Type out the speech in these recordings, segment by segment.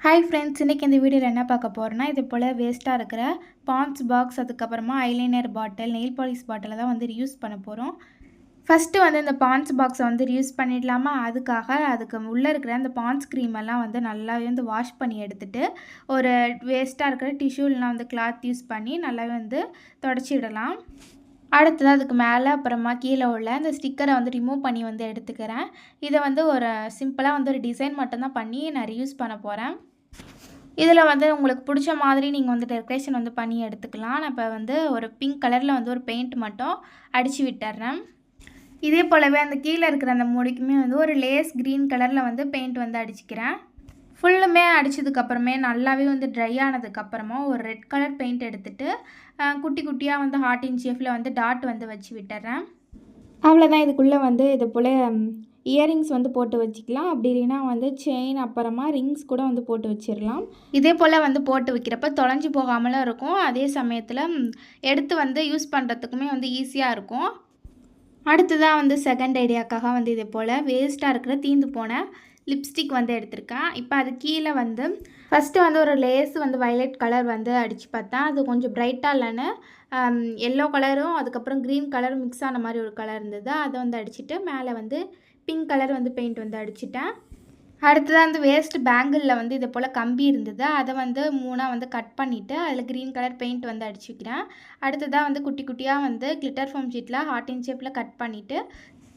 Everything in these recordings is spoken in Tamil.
ஹாய் ஃப்ரெண்ட்ஸ் இன்றைக்கி இந்த வீடியோவில் என்ன பார்க்க போகிறோன்னா இது போல் வேஸ்ட்டாக இருக்கிற பான்ஸ் பாக்ஸ் அதுக்கப்புறமா ஐலைனர் பாட்டில் நெயில் பாலிஷ் பாட்டிலை தான் வந்து யூஸ் பண்ண போகிறோம் ஃபஸ்ட்டு வந்து இந்த பான்ஸ் பாக்ஸை வந்து யூஸ் பண்ணிடலாமா? அதுக்காக அதுக்கு உள்ளே இருக்கிற அந்த பான்ஸ் க்ரீமெல்லாம் வந்து நல்லாவே வந்து வாஷ் பண்ணி எடுத்துகிட்டு ஒரு வேஸ்ட்டாக இருக்கிற டிஷ்யூ இல்லைனா வந்து கிளாத் யூஸ் பண்ணி நல்லாவே வந்து தொடச்சிடலாம் அடுத்தது அதுக்கு மேலே அப்புறமா கீழே உள்ள இந்த ஸ்டிக்கரை வந்து ரிமூவ் பண்ணி வந்து எடுத்துக்கிறேன். இதை வந்து ஒரு சிம்பிளாக வந்து ஒரு டிசைன் மட்டும்தான் பண்ணி நான் ரியூஸ் பண்ண போகிறேன் இதில் வந்து உங்களுக்கு பிடிச்ச மாதிரி நீங்கள் வந்து டெக்கரேஷன் வந்து பண்ணி எடுத்துக்கலாம். நான் இப்போ வந்து ஒரு பிங்க் கலரில் வந்து ஒரு பெயிண்ட் மட்டும் அடித்து விட்டுறேன். இதே போலவே அந்த கீழே இருக்கிற அந்த மூடிக்குமே வந்து ஒரு லேஸ் க்ரீன் கலரில் வந்து பெயிண்ட் வந்து அடிச்சுக்கிறேன். ஃபுல்லுமே அடித்ததுக்கப்புறமே நல்லாவே வந்து ட்ரை ஆனதுக்கப்புறமா ஒரு ரெட் கலர் பெயிண்ட் எடுத்துகிட்டு குட்டி குட்டியாக வந்து ஹார்ட் இன் ஷேஃபில் வந்து டாட் வந்து வச்சு விட்டுறேன். அவ்வளோதான் இதுக்குள்ளே வந்து இது போல் இயரிங்ஸ் வந்து போட்டு வச்சுக்கலாம். அப்படி இல்லைன்னா வந்து செயின் அப்புறமா ரிங்ஸ் கூட வந்து போட்டு வச்சிடலாம். இதே போல் வந்து போட்டு வைக்கிறப்ப தொலைஞ்சு போகாமலும் இருக்கும். அதே சமயத்தில் எடுத்து வந்து யூஸ் பண்ணுறதுக்குமே வந்து ஈஸியாக இருக்கும். அடுத்ததாக வந்து செகண்ட் ஐடியாக்காக வந்து இதே போல் வேஸ்ட்டாக இருக்கிற தீந்து போன லிப்ஸ்டிக் வந்து எடுத்திருக்கேன். இப்போ அது கீழே வந்து ஃபஸ்ட்டு வந்து ஒரு லேஸ் வந்து வயலட் கலர் வந்து அடித்து பார்த்தேன் அது கொஞ்சம் ப்ரைட்டாக இல்லைன்னு எல்லோ கலரும் அதுக்கப்புறம் க்ரீன் கலரும் மிக்ஸ் ஆன மாதிரி ஒரு கலர் இருந்தது. அதை வந்து அடிச்சுட்டு மேலே வந்து பிங்க் கலர் வந்து பெயிண்ட் வந்து அடிச்சிட்டேன். அடுத்ததாக வந்து வேஸ்ட் பேங்கிளில் வந்து இதை போல் கம்பி இருந்தது. அதை வந்து மூணாக வந்து கட் பண்ணிவிட்டு அதில் க்ரீன் கலர் பெயிண்ட் வந்து அடிச்சுக்கிறேன் அடுத்ததாக வந்து குட்டி குட்டியாக வந்து கிளிட்டர் ஃபோம் ஷீட்டில் ஹார்ட் இன் ஷேப்பில் கட் பண்ணிவிட்டு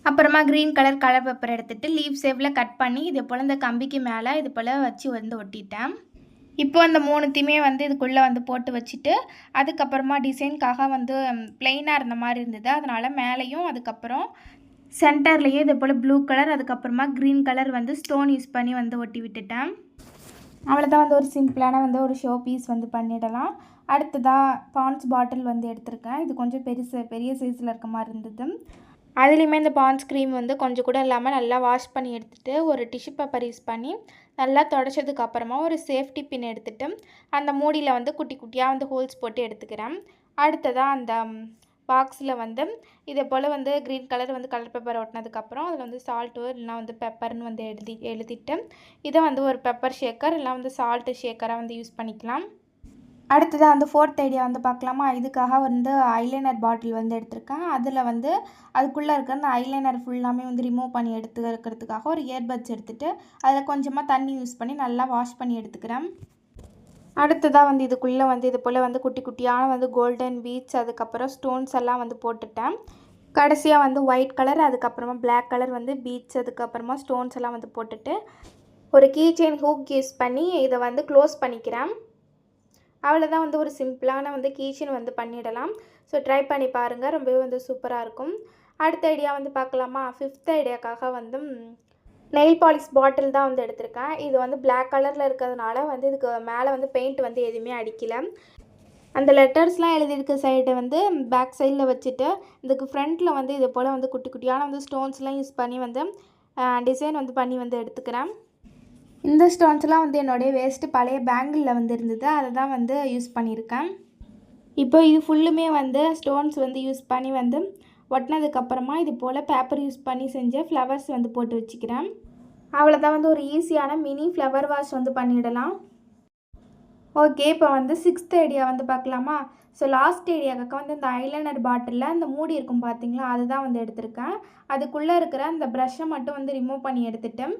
அப்புறமா க்ரீன் கலர் கலர் பேப்பர் எடுத்துகிட்டு லீவ் ஷேப்பில் கட் பண்ணி இதே போல் இந்த கம்பிக்கு மேலே இது போல் வச்சு வந்து ஒட்டிட்டேன். இப்போ அந்த மூணுத்தையுமே வந்து இதுக்குள்ளே வந்து போட்டு வச்சுட்டு அதுக்கப்புறமா டிசைனுக்காக வந்து பிளெயினாக இருந்த மாதிரி இருந்தது. அதனால் மேலேயும் அதுக்கப்புறம் சென்டர்லேயே இதே போல் ப்ளூ கலர் அதுக்கப்புறமா க்ரீன் கலர் வந்து ஸ்டோன் யூஸ் பண்ணி வந்து ஒட்டி விட்டுட்டேன். அவ்வளோதான் வந்து ஒரு சிம்பிளான வந்து ஒரு ஷோ பீஸ் வந்து பண்ணிடலாம். அடுத்ததாக பான்ஸ் பாட்டில் வந்து எடுத்திருக்கேன். இது கொஞ்சம் பெருசு பெரிய சைஸில் இருக்க மாதிரி இருந்தது. அதுலேயுமே இந்த பான்ஸ் க்ரீம் வந்து கொஞ்சம் கூட இல்லாமல் நல்லா வாஷ் பண்ணி எடுத்துகிட்டு ஒரு டிஷ்யூ பேப்பர் யூஸ் பண்ணி நல்லா தொடச்சதுக்கு அப்புறமா ஒரு சேஃப்டி பின் எடுத்துகிட்டு அந்த மூடியில் வந்து குட்டி குட்டியாக வந்து ஹோல்ஸ் போட்டு எடுத்துக்கிறேன். அடுத்ததாக அந்த பாக்ஸில் வந்து இதே போல் வந்து க்ரீன் கலர் வந்து கலர் பேப்பர் ஒட்டினதுக்கப்புறம் அதில் வந்து சால்ட்டு இல்லைனா வந்து பெப்பர்னு வந்து எழுதி எழுதிட்டு இதை வந்து ஒரு பெப்பர் ஷேக்கர் இல்லை வந்து சால்ட்டு ஷேக்கராக வந்து யூஸ் பண்ணிக்கலாம். அடுத்ததாக வந்து ஃபோர்த் ஐடியா வந்து பார்க்கலாமா? இதுக்காக வந்து ஐலைனர் பாட்டில் வந்து எடுத்திருக்கேன். அதில் வந்து அதுக்குள்ளே இருக்கிற அந்த ஐலைனர் ஃபுல்லாமே வந்து ரிமூவ் பண்ணி எடுத்து இருக்கிறதுக்காக ஒரு இயர்பட்ஸ் எடுத்துகிட்டு அதில் கொஞ்சமாக தண்ணி யூஸ் பண்ணி நல்லா வாஷ் பண்ணி எடுத்துக்கிறேன். அடுத்ததாக வந்து இதுக்குள்ளே வந்து இது போல் வந்து குட்டி குட்டியான வந்து கோல்டன் பீட்ஸ் அதுக்கப்புறம் ஸ்டோன்ஸ் எல்லாம் வந்து போட்டுட்டேன். கடைசியாக வந்து ஒயிட் கலர் அதுக்கப்புறமா பிளாக் கலர் வந்து பீட்ஸ் அதுக்கப்புறமா ஸ்டோன்ஸ் எல்லாம் வந்து போட்டுட்டு ஒரு கீ செயின் ஹூக் யூஸ் பண்ணி இதை வந்து க்ளோஸ் பண்ணிக்கிறேன். அவ்வளோதான் வந்து ஒரு சிம்பிளான வந்து கீச்சன் வந்து பண்ணிடலாம். ஸோ ட்ரை பண்ணி பாருங்கள் ரொம்பவே வந்து சூப்பராக இருக்கும். அடுத்த ஐடியா வந்து பார்க்கலாமா? ஃபிஃப்த் ஐடியாக்காக வந்து நெயில் பாலிஷ் பாட்டில் தான் வந்து எடுத்திருக்கேன். இது வந்து பிளாக் கலரில் இருக்கிறதுனால வந்து இதுக்கு மேலே வந்து பெயிண்ட் வந்து எதுவுமே அடிக்கலை. அந்த லெட்டர்ஸ்லாம் எழுதியிருக்க சைடை வந்து பேக் சைடில் வச்சுட்டு இதுக்கு ஃப்ரண்ட்டில் வந்து இது போல் வந்து குட்டி குட்டியான வந்து ஸ்டோன்ஸ்லாம் யூஸ் பண்ணி வந்து டிசைன் வந்து பண்ணி வந்து எடுத்துக்கிறேன். இந்த ஸ்டோன்ஸ்லாம் வந்து என்னுடைய வேஸ்ட்டு பழைய பேங்கிளில் வந்து இருந்தது. அதை தான் வந்து யூஸ் பண்ணியிருக்கேன். இப்போ இது ஃபுல்லுமே வந்து ஸ்டோன்ஸ் வந்து யூஸ் பண்ணி வந்து ஒட்டினதுக்கப்புறமா இது போல் பேப்பர் யூஸ் பண்ணி செஞ்ச ஃப்ளவர்ஸ் வந்து போட்டு வச்சுக்கிறேன். அவ்வளோதான் வந்து ஒரு ஈஸியான மினி ஃப்ளவர் வாஷ் வந்து பண்ணிடலாம். ஓகே இப்போ வந்து சிக்ஸ்த் ஐடியா வந்து பார்க்கலாமா? ஸோ லாஸ்ட் ஏரியாவுக்கு வந்து இந்த ஐலைனர் பாட்டிலில் அந்த மூடி இருக்கும் பார்த்தீங்களா அதுதான் வந்து எடுத்திருக்கேன். அதுக்குள்ளே இருக்கிற அந்த ப்ரஷ்ஷை மட்டும் வந்து ரிமூவ் பண்ணி எடுத்துட்டேன்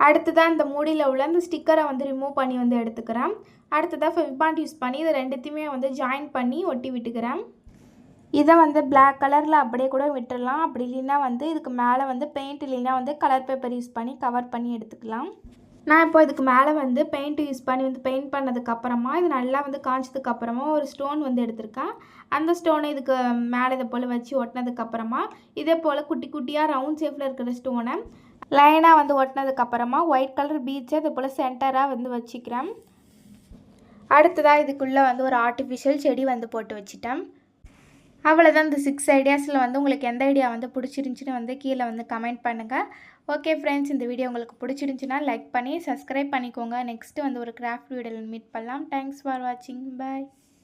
அடுத்ததாக இந்த மூடியில் உள்ள அந்த ஸ்டிக்கரை வந்து ரிமூவ் பண்ணி வந்து எடுத்துக்கிறேன். அடுத்ததாக ஃபெவிபாண்ட் யூஸ் பண்ணி இதை ரெண்டுத்தையுமே வந்து ஜாயின் பண்ணி ஒட்டி விட்டுக்கிறேன். இதை வந்து பிளாக் கலரில் அப்படியே கூட விட்டுடலாம் அப்படி இல்லைன்னா வந்து இதுக்கு மேலே வந்து பெயிண்ட் இல்லைன்னா வந்து கலர் பேப்பர் யூஸ் பண்ணி கவர் பண்ணி எடுத்துக்கலாம். நான் இப்போ இதுக்கு மேலே வந்து பெயிண்ட் யூஸ் பண்ணி வந்து பெயிண்ட் பண்ணதுக்கப்புறமா இது நல்லா வந்து காய்ச்சதுக்கப்புறமா ஒரு ஸ்டோன் வந்து எடுத்திருக்கேன். அந்த ஸ்டோனை இதுக்கு மேலே இதை போல் வச்சு ஒட்டினதுக்கப்புறமா இதே போல் குட்டி குட்டியாக ரவுண்ட் ஷேப்பில் இருக்கிற ஸ்டோனை லைனாக வந்து ஒட்டினதுக்கப்புறமா ஒயிட் கலர் பீச்சை இது போல் சென்டராக வந்து வச்சுக்கிறேன். அடுத்ததாக இதுக்குள்ளே வந்து ஒரு ஆர்டிஃபிஷியல் செடி வந்து போட்டு வச்சுட்டேன். அவ்வளோதான் இந்த சிக்ஸ் ஐடியாஸில் வந்து உங்களுக்கு எந்த ஐடியா வந்து பிடிச்சிருந்துச்சின்னு வந்து கீழே வந்து கமெண்ட் பண்ணுங்கள் ஓகே ஃப்ரெண்ட்ஸ் இந்த வீடியோ உங்களுக்கு பிடிச்சிருந்துச்சின்னா லைக் பண்ணி சப்ஸ்கிரைப் பண்ணிக்கோங்க. நெக்ஸ்ட்டு வந்து ஒரு கிராஃப்ட் வீடியோவில் மீட் பண்ணலாம். தேங்க்ஸ் ஃபார் வாட்சிங் பாய்